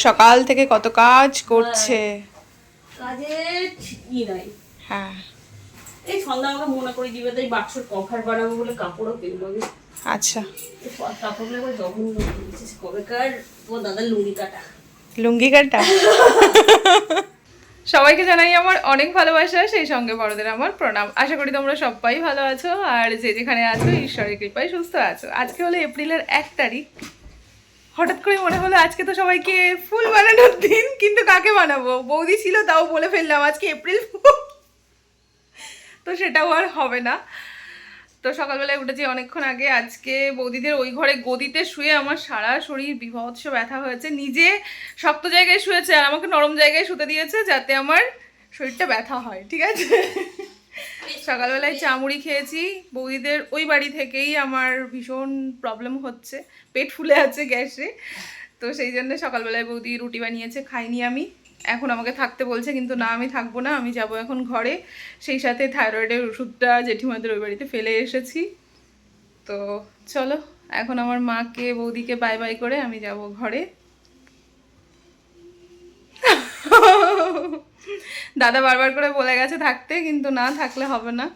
সকাল থেকে কত কাজ করছে? হ্যাঁ। এই মনে বানাবো বলে কাপড়ও কিনবো আচ্ছা। লুঙ্গি সবাইকে জানাই আমার অনেক ভালোবাসা, সেই সঙ্গে বড়দের আমার প্রণাম। আশা করি তোমরা সবাই ভালো আছো, আর যে যেখানে আছো, ঈশ্বরের কৃপায় সুস্থ আছো। আজকে হলো এপ্রিলের এক তারিখ। হঠাৎ করে মনে হলো আজকে তো সবাইকে ফুল বানানোর দিন, কিন্তু কাকে বানাবো? বৌদি ছিল, তাও বলে ফেললাম, আজকে এপ্রিল তো সেটাও আর হবে না। তো সকালবেলায় উঠেছি অনেকক্ষণ আগে। আজকে বৌদিদের ওই ঘরে গদিতে শুয়ে আমার সারা শরীর বিভৎস ব্যথা হয়েছে। নিজে শক্ত জায়গায় শুয়েছে আর আমাকে নরম জায়গায় শুতে দিয়েছে যাতে আমার শরীরটা ব্যথা হয়, ঠিক আছে? সকালবেলায় চামুড়ি খেয়েছি। বৌদিদের ওই বাড়ি থেকেই আমার ভীষণ প্রবলেম হচ্ছে। পেট ফুলে আছে গ্যাসে। তো সেই জন্য সকালবেলায় বৌদি রুটি বানিয়েছে, খাইনি আমি। এখন আমাকে থাকতে বলছে, কিন্তু না, আমি থাকব না, আমি যাব এখন ঘরে। সেই সাথে থাইরয়েডের ওষুধটা জেঠিমাদের ওই বাড়িতে ফেলে এসেছি। তো চলো, এখন আমার মাকে, বৌদিকে বাই বাই করে আমি যাব ঘরে। দাদা বারবার করে বলে গেছে থাকতে কিন্তু না থাকলে হবে না.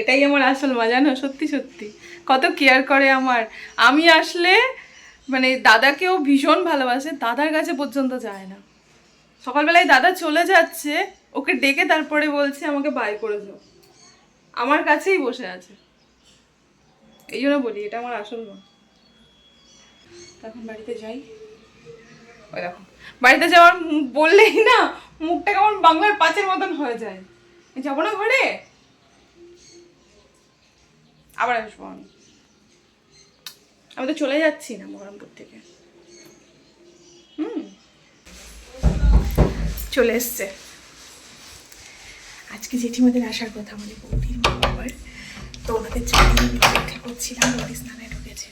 এটাই আমার আসল মজা না? সত্যি সত্যি। কত কেয়ার করে আমার। আমি আসলে মানে দাদাকেও ভীষণ ভালোবাসে দাদার কাছে পর্যন্ত যায় না। সকালবেলায় দাদা চলে যাচ্ছে ওকে ডেকে তারপরে বলছে আমাকে বাই করে যাও আমার কাছেই বসে আছে। এই জন্য বলি, এটা আমার আসল মা তখন বাড়িতে যাই। ওই দেখো, বাড়িতে যাওয়ার বললেই না, মুখটা কেমন বাংলার পাঁচের মতন হয়ে যায়। যাব না ঘরে? আবার আসব আমি। আমি তো চলে যাচ্ছি না বহরমপুর থেকে। হুম। চলে এসছে। আজকে জেঠিমাদের আসার কথা মানে বৌদির তো ওনাদের জন্য অপেক্ষা করছিলাম বৌদি স্নানে ঢুকেছে।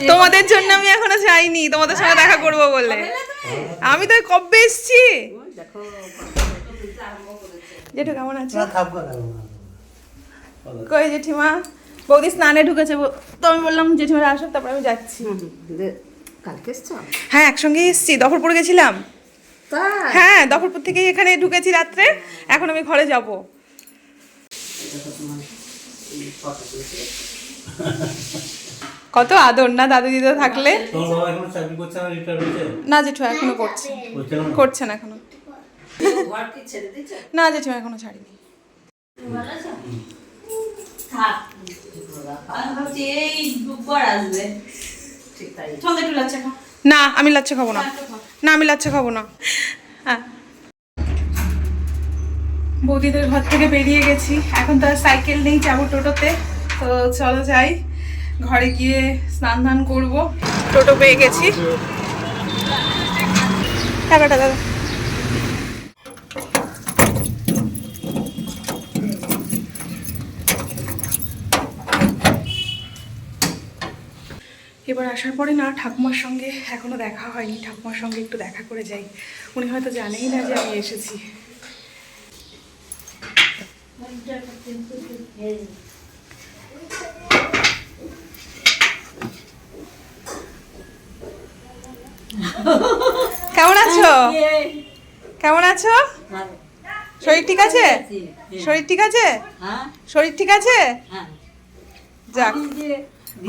তোমাদের জন্য আমি এখনও যাইনি তোমাদের সঙ্গে দেখা করব বলে। আমি তো কবে এসছি? জেঠু কেমন আছে? কই জেঠিমা? বৌদি স্নানে ঢুকেছে তো আমি বললাম জেঠিমারা আসো তারপর আমি যাচ্ছি। কালকে এসছো? হ্যাঁ একসঙ্গে এসছি দফরপুর গেছিলাম। হ্যাঁ দফরপুর থেকে এখানে ঢুকেছি রাত্রে। এখন আমি ঘরে যাব। কত আদর না দাদু দিদা থাকলে? এখনও না জেঠু এখনও করছে। করছে না? করছে না এখনও। ঘর কি ছেড়ে দিচ্ছে না জেঠু এখনও ছাড়িনি। থাক। ভাবছি এই দুবার আসবে। ঠিক তাই। একটু লাচ্চা খা না, আমি লাচ্ছা খাব না। না, আমি লাচ্ছা খাব না। হ্যাঁ বৌদিদের ঘর থেকে বেরিয়ে গেছি। এখন তো আর সাইকেল নেই যাব টোটোতে। তো চলো যাই। ঘরে গিয়ে স্নান ধান করব। টোটো পেয়ে গেছি। টাকাটা দাদা এবার আসার পরে না ঠাকুমার সঙ্গে এখনও দেখা হয়নি। ঠাকুমার সঙ্গে একটু দেখা করে যাই। উনি হয়তো জানেই না যে আমি এসেছি। কেমন আছো? কেমন আছো? শরীর ঠিক আছে? শরীর ঠিক আছে? হ্যাঁ। শরীর ঠিক আছে? হ্যাঁ। যাক।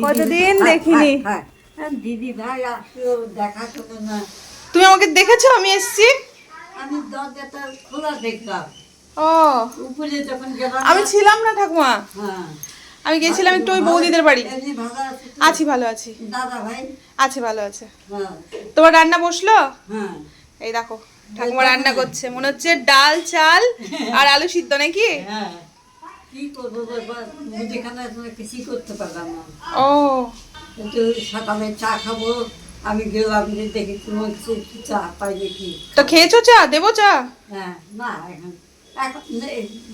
কতদিন দেখিনি। হ্যাঁ, হ্যাঁ। হ্যাঁ, দিদি ভাই আসলো দেখা না। তুমি আমাকে দেখেছ? আমি এসেছি। আমি দরজাটা খোলা দেখলাম। ও। উপরে যখন গেলাম আমি ছিলাম না ঠাকুমা। হ্যাঁ। আমি গেছিলাম একটু ওই বৌদিদের বাড়ি। আছে ভালো আছি। দাদা ভাই? আছে ভালো আছে। তোমার রান্না বসল? হ্যাঁ। এই দেখো ঠাকুমা রান্না করছে। মনে হচ্ছে ডাল চাল আর আলু সিদ্ধ নাকি? হ্যাঁ। কি করব মুদিখানা কিছু করতে পারলাম না। ও। কিন্তু সকালে চা খাব আমি গেলাম যে দেখি কিছু চা পাই নাকি। তো খেয়েছো চা? দেবো চা? হ্যাঁ না এখন এখন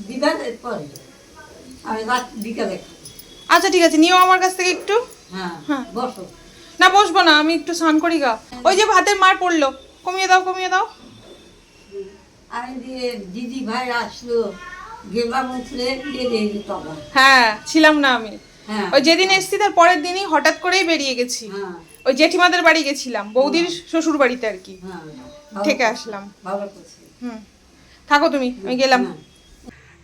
বিকালের পরে। আমি রাত বিকালে আচ্ছা ঠিক আছে নিও আমার কাছ থেকে একটু। হ্যাঁ হ্যাঁ। বসো। না বসবো না আমি একটু স্নান করি গা। ওই যে ভাতের মার পড়ল। কমিয়ে দাও কমিয়ে দাও। আমি দিয়ে দিদি ভাই আসলো হ্যাঁ ছিলাম না আমি। হ্যাঁ। ওই যেদিন এসছি তার পরের দিনই হঠাৎ করেই বেরিয়ে গেছি। হ্যাঁ। ওই জেঠিমাদের বাড়ি গেছিলাম বৌদির শ্বশুর বাড়িতে আর কি। হ্যাঁ। থেকে আসলাম। হুম। থাকো তুমি আমি গেলাম। হ্যাঁ।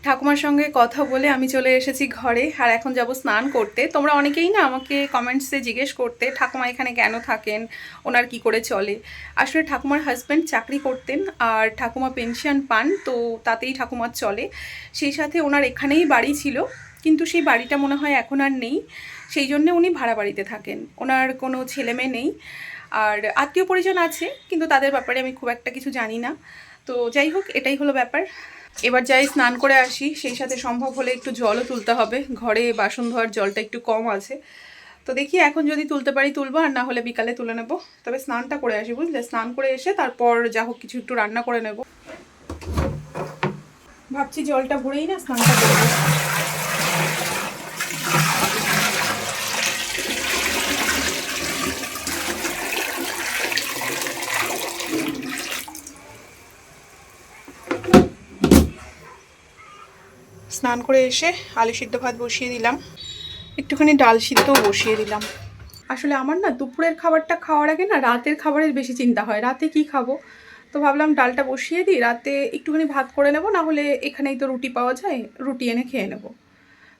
ঠাকুমার সঙ্গে কথা বলে আমি চলে এসেছি ঘরে, আর এখন যাব স্নান করতে। তোমরা অনেকেই না আমাকে কমেন্টসে জিজ্ঞেস করতে, ঠাকুমা এখানে কেন থাকেন? ওনার কি করে চলে? আসলে ঠাকুমার হাজব্যান্ড চাকরি করতেন, আর ঠাকুমা পেনশন পান, তো তাতেই ঠাকুমার চলে। সেই সাথে ওনার এখানেই বাড়ি ছিল, কিন্তু সেই বাড়িটা মনে হয় এখন আর নেই। সেই জন্য উনি ভাড়া বাড়িতে থাকেন। ওনার কোনো ছেলে মেয়ে নেই। আর আত্মীয় পরিজন আছে, কিন্তু তাদের ব্যাপারে আমি খুব একটা কিছু জানি না। তো যাই হোক, এটাই হলো ব্যাপার। এবার যাই স্নান করে আসি, সেই সাথে সম্ভব হলে একটু জলও তুলতে হবে। ঘরে বাসন ধোয়ার জলটা একটু কম আছে। তো দেখি এখন যদি তুলতে পারি তুলবো, আর না হলে বিকালে তুলে নেব। তবে স্নানটা করে আসি বুঝলে? স্নান করে এসে তারপর যা হোক কিছু একটু রান্না করে নেব। ভাবছি জলটা ভরেই না, স্নানটা করব স্নান করে এসে আলু সিদ্ধ ভাত বসিয়ে দিলাম। একটুখানি ডাল সিদ্ধও বসিয়ে দিলাম। আসলে আমার না দুপুরের খাবারটা খাওয়ার আগে না রাতের খাবারের বেশি চিন্তা হয়। রাতে কি খাব? তো ভাবলাম ডালটা বসিয়ে দিই। রাতে একটুখানি ভাত করে নেব, না হলে এখানেই তো রুটি পাওয়া যায়, রুটি এনে খেয়ে নেব।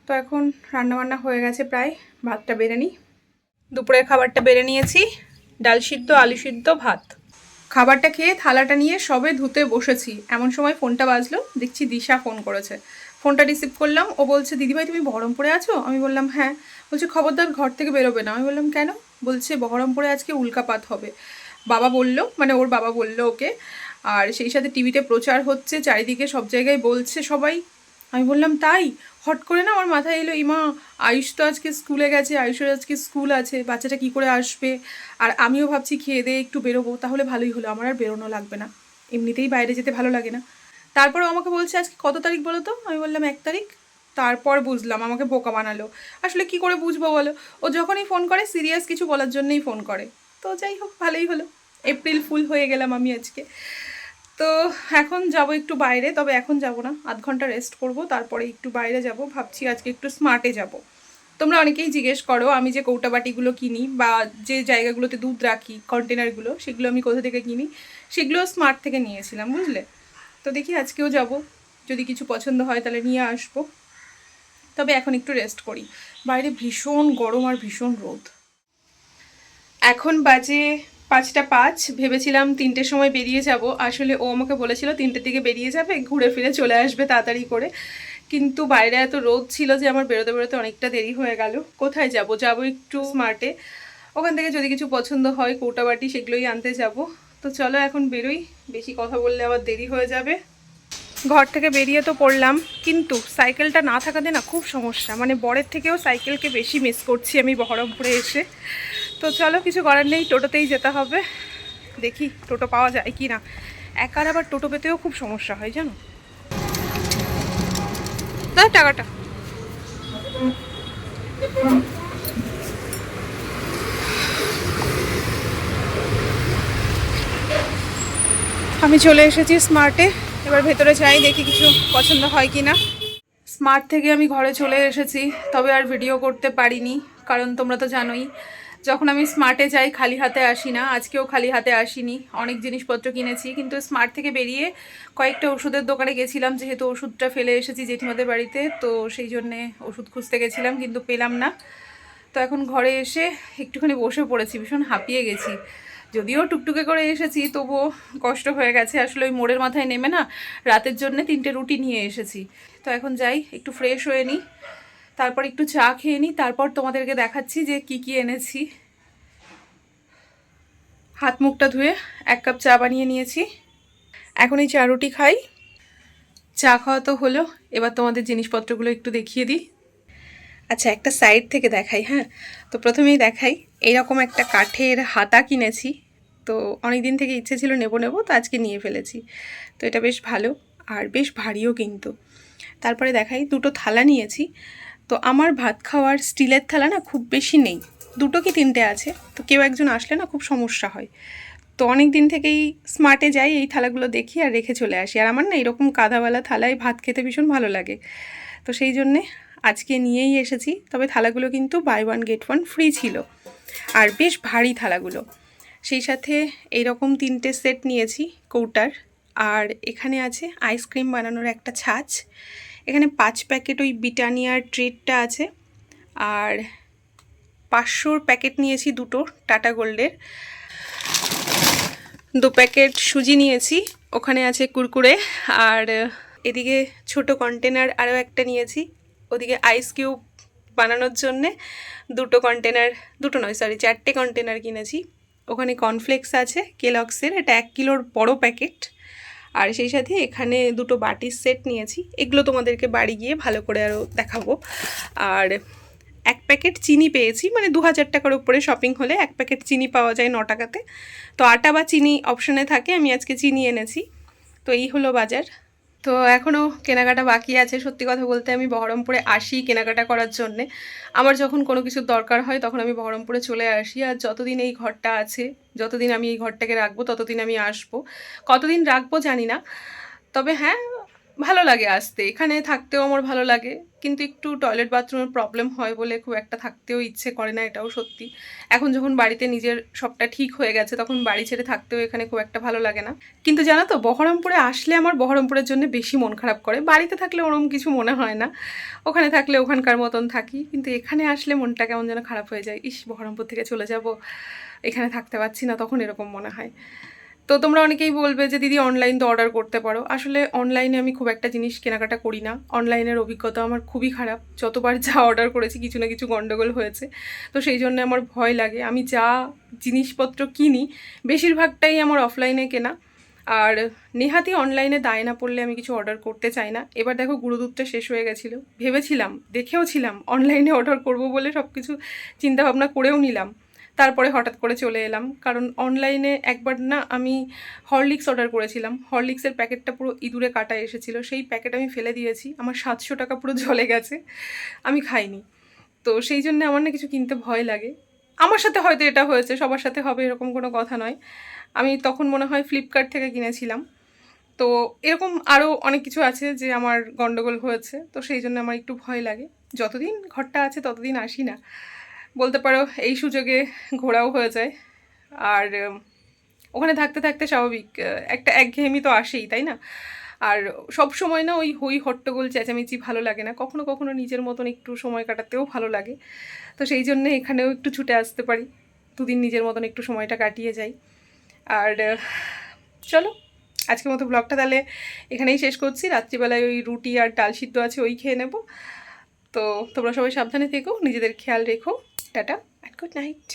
তো এখন রান্নাবান্না হয়ে গেছে প্রায়, ভাতটা বেড়ে নিই। দুপুরের খাবারটা বেড়ে নিয়েছি, ডাল সিদ্ধ, আলু সিদ্ধ, ভাত। খাবারটা খেয়ে থালাটা নিয়ে সবে ধুতে বসেছি। এমন সময় ফোনটা বাজলো, দেখছি দিশা ফোন করেছে। ফোনটা রিসিভ করলাম, ও বলছে, দিদিভাই, তুমি বহরমপুরে আছো? আমি বললাম হ্যাঁ। বলছে, খবরদার, ঘর থেকে বেরোবে না। আমি বললাম, কেন? বলছে, বহরমপুরে আজকে উল্কাপাত হবে। বাবা বলল মানে ওর বাবা বলল ওকে, আর সেই সাথে টিভিতে প্রচার হচ্ছে, চারিদিকে সব জায়গায় বলছে সবাই। আমি বললাম, তাই? হট করে না আমার মাথায় এলো, ইমা, আয়ুষ তো আজকে স্কুলে গেছে, আয়ুষের আজকে স্কুল আছে, বাচ্চাটা কি করে আসবে? আর আমিও ভাবছি খেয়ে দিয়ে একটু বেরোবো, তাহলে ভালোই হলো, আমার আর বেরোনো লাগবে না। এমনিতেই বাইরে যেতে ভালো লাগে না। তারপরে আমাকে বলছে আজকে কত তারিখ বলো তো? আমি বললাম, এক তারিখ। তারপর বুঝলাম, আমাকে বোকা বানালো। আসলে কি করে বুঝব বলো? ও যখনই ফোন করে সিরিয়াস কিছু বলার জন্যই ফোন করে। তো যাই হোক, ভালোই হলো। এপ্রিল ফুল হয়ে গেলাম আমি আজকে। তো এখন যাব একটু বাইরে, তবে এখন যাব না। আধ ঘণ্টা রেস্ট করব, তারপরে একটু বাইরে যাব। ভাবছি আজকে একটু স্মার্টে যাব। তোমরা অনেকেই জিজ্ঞেস করো, আমি যে কৌটাবাটিগুলো কিনি বা যে জায়গাগুলোতে দুধ রাখি কন্টেনারগুলো সেগুলো আমি কোথা থেকে কিনি? সেগুলো স্মার্ট থেকে নিয়েছিলাম, বুঝলে? তো দেখি আজকেও যাব। যদি কিছু পছন্দ হয় তাহলে নিয়ে আসব। তবে এখন একটু রেস্ট করি। বাইরে ভীষণ গরম আর ভীষণ রোদ। এখন বাজে পাঁচটা পাঁচ। ভেবেছিলাম তিনটের সময় বেরিয়ে যাব। আসলে ও আমাকে বলেছিল তিনটের দিকে বেরিয়ে যাবে, ঘুরে ফিরে চলে আসবে তাড়াতাড়ি করে। কিন্তু বাইরে এত রোদ ছিল যে আমার বেরোতে বেরোতে অনেকটা দেরি হয়ে গেল। কোথায় যাব? যাব একটু স্মার্টে ওখান থেকে যদি কিছু পছন্দ হয় কৌটাবাটি সেগুলোই আনতে যাব। তো চলো এখন বেরোই। বেশি কথা বললে আবার দেরি হয়ে যাবে। ঘর থেকে বেরিয়ে তো পড়লাম, কিন্তু সাইকেলটা না থাকাতে না খুব সমস্যা। মানে বরের থেকেও সাইকেলকে বেশি মিস করছি আমি বহরমপুরে এসে। তো চলো কিছু করার নেই, টোটোতেই যেতে হবে। দেখি টোটো পাওয়া যায় কি না একার আবার টোটো পেতেও খুব সমস্যা হয়, জানো? দাও টাকাটা। আমি চলে এসেছি স্মার্টে। এবার ভেতরে যাই, দেখি কিছু পছন্দ হয় কি না স্মার্ট থেকে আমি ঘরে চলে এসেছি, তবে আর ভিডিও করতে পারিনি, কারণ তোমরা তো জানোই, যখন আমি স্মার্টে যাই, খালি হাতে আসি না। আজকেও খালি হাতে আসিনি, অনেক জিনিসপত্র কিনেছি, কিন্তু স্মার্ট থেকে বেরিয়ে কয়েকটা ওষুধের দোকানে গেছিলাম, যেহেতু ওষুধটা ফেলে এসেছি জেঠিমাদের বাড়িতে, তো সেই জন্যে ওষুধ খুঁজতে গেছিলাম, কিন্তু পেলাম না। তো এখন ঘরে এসে একটুখানি বসে পড়েছি, ভীষণ হাঁপিয়ে গেছি। যদিও টুকটুকে করে এসেছি, তবুও কষ্ট হয়ে গেছে। আসলে ওই মোড়ের মাথায় নেমে না, রাতের জন্য তিনটে রুটি নিয়ে এসেছি। তো এখন যাই, একটু ফ্রেশ হয়ে নিই তারপর একটু চা খেয়ে নিই তারপর তোমাদেরকে দেখাচ্ছি যে কি কি এনেছি। হাত মুখটা ধুয়ে এক কাপ চা বানিয়ে নিয়েছি। এখন এই চা রুটি খাই। চা খাওয়া তো হলো, এবার তোমাদের জিনিসপত্রগুলো একটু দেখিয়ে দিই। আচ্ছা একটা সাইড থেকে দেখাই হ্যাঁ? তো প্রথমেই দেখাই এইরকম একটা কাঠের হাতা কিনেছি। তো অনেক দিন থেকে ইচ্ছে ছিল নেব নেব, তো আজকে নিয়ে ফেলেছি। তো এটা বেশ ভালো আর বেশ ভারীও কিন্তু। তারপরে দেখাই, দুটো থালা নিয়েছি। তো আমার ভাত খাওয়ার স্টিলের থালা না খুব বেশি নেই। দুটো কি তিনটে আছে? তো কেউ একজন আসলে না খুব সমস্যা হয়। তো অনেক দিন থেকেই স্মার্টে যাই এই থালাগুলো দেখি আর রেখে চলে আসি। আর আমার না এরকম কাদাওয়ালা থালায় ভাত খেতে ভীষণ ভালো লাগে। তো সেই জন্যে আজকে নিয়েই এসেছি। তবে থালাগুলো কিন্তু buy one get one free ছিল। আর বেশ ভারী থালাগুলো। সেই সাথে এইরকম তিনটে সেট নিয়েছি কৌটার। আর এখানে আছে আইসক্রিম বানানোর একটা ছাঁচ। এখানে পাঁচ প্যাকেট ওই বিটানিয়ার ট্রিটটা আছে। আর পাঁচশোর প্যাকেট নিয়েছি দুটো টাটা গোল্ডের। দু প্যাকেট সুজি নিয়েছি, ওখানে আছে কুরকুরে। আর এদিকে ছোট কন্টেনার আরও একটা নিয়েছি। ওদিকে আইস কিউব বানানোর জন্যে দুটো কন্টেনার দুটো নয় সরি চারটে কন্টেনার কিনেছি। ওখানে কর্নফ্লেক্স আছে কেলক্সের এটা এক কিলোর বড় প্যাকেট আর সেই সাথে এখানে দুটো বাটির সেট নিয়েছি। এগুলো তোমাদেরকে বাড়ি গিয়ে ভালো করে আরও দেখাবো। আর এক প্যাকেট চিনি পেয়েছি মানে দু হাজার টাকার উপরে শপিং হলে এক প্যাকেট চিনি পাওয়া যায় ন টাকাতে। তো আটা বা চিনি অপশানে থাকে, আমি আজকে চিনি এনেছি। তো এই হলো বাজার। তো এখনও কেনাকাটা বাকি আছে। সত্যি কথা বলতে আমি বহরমপুরে আসি কেনাকাটা করার জন্যে। আমার যখন কোনো কিছুর দরকার হয় তখন আমি বহরমপুরে চলে আসি। আর যতদিন এই ঘরটা আছে, যতদিন আমি এই ঘরটাকে রাখব, ততদিন আমি আসব। কতদিন রাখব জানি না। তবে হ্যাঁ ভালো লাগে আসতে। এখানে থাকতেও আমার ভালো লাগে। কিন্তু একটু টয়লেট বাথরুমের প্রবলেম হয় বলে খুব একটা থাকতেও ইচ্ছে করে না এটাও সত্যি। এখন যখন বাড়িতে নিজের সবটা ঠিক হয়ে গেছে, তখন বাড়ি ছেড়ে থাকতেও এখানে খুব একটা ভালো লাগে না। কিন্তু জানো তো, বহরমপুরে আসলে আমার বহরমপুরের জন্য বেশি মন খারাপ করে। বাড়িতে থাকলে ওরম কিছু মনে হয় না। ওখানে থাকলে ওখানকার মতন থাকি। কিন্তু এখানে আসলে মনটা কেমন যেন খারাপ হয়ে যায়। ইস, বহরমপুর থেকে চলে যাব। এখানে থাকতে পারছি না, তখন এরকম মনে হয়। তো তোমরা অনেকেই বলবে যে, দিদি অনলাইন তো অর্ডার করতে পারো। আসলে অনলাইনে আমি খুব একটা জিনিস কেনাকাটা করি না। অনলাইনের অভিজ্ঞতা আমার খুবই খারাপ। যতবার যা অর্ডার করেছি, কিছু না কিছু গণ্ডগোল হয়েছে। তো সেই জন্য আমার ভয় লাগে। আমি যা জিনিসপত্র কিনি, বেশিরভাগটাই আমার অফলাইনে কেনা। আর নেহাতি অনলাইনে দায় না পড়লে আমি কিছু অর্ডার করতে চাই না। এবার দেখো, গুঁড়োদুধটা শেষ হয়ে গেছিল। ভেবেছিলাম দেখেও ছিলাম অনলাইনে অর্ডার করব বলে সব কিছু চিন্তাভাবনা করেও নিলাম। তারপরে হঠাৎ করে চলে এলাম। কারণ অনলাইনে একবার না আমি হরলিক্স অর্ডার করেছিলাম। হরলিক্সের প্যাকেটটা পুরো ইঁদুরে কাটা এসেছিল। সেই প্যাকেট আমি ফেলে দিয়েছি। আমার সাতশো টাকা পুরো জলে গেছে। আমি খাইনি। তো সেই জন্য আমার না কিছু কিনতে ভয় লাগে। আমার সাথে হয়তো এটা হয়েছে, সবার সাথে হবে এরকম কোনো কথা নয়। আমি তখন মনে হয় ফ্লিপকার্ট থেকে কিনেছিলাম। তো এরকম আরও অনেক কিছু আছে যে আমার গন্ডগোল হয়েছে। তো সেই জন্য আমার একটু ভয় লাগে। যতদিন ঘরটা আছে ততদিন আসি না। বলতে পারো, এই সুযোগে ঘোরাও হয়ে যায়। আর ওখানে থাকতে থাকতে স্বাভাবিক একটা একঘেয়েমি তো আসেই, তাই না? আর সব সময় না ওই হই হট্টগোল, চেঁচামেচি ভালো লাগে না। কখনো কখনো নিজের মতন একটু সময় কাটাতেও ভালো লাগে। তো সেই জন্য এখানেও একটু ছুটে আসতে পারি। দুদিন নিজের মতন একটু সময়টা কাটিয়ে যাই। আর চলো, আজকের মতো ব্লগটা তাহলে এখানেই শেষ করছি। রাত্রিবেলায় ওই রুটি আর ডাল সিদ্ধ আছে, ওই খেয়ে নেব। তো তোমরা সবাই সাবধানে থেকো নিজেদের খেয়াল রেখো টাটা অ্যান্ড গুড নাইট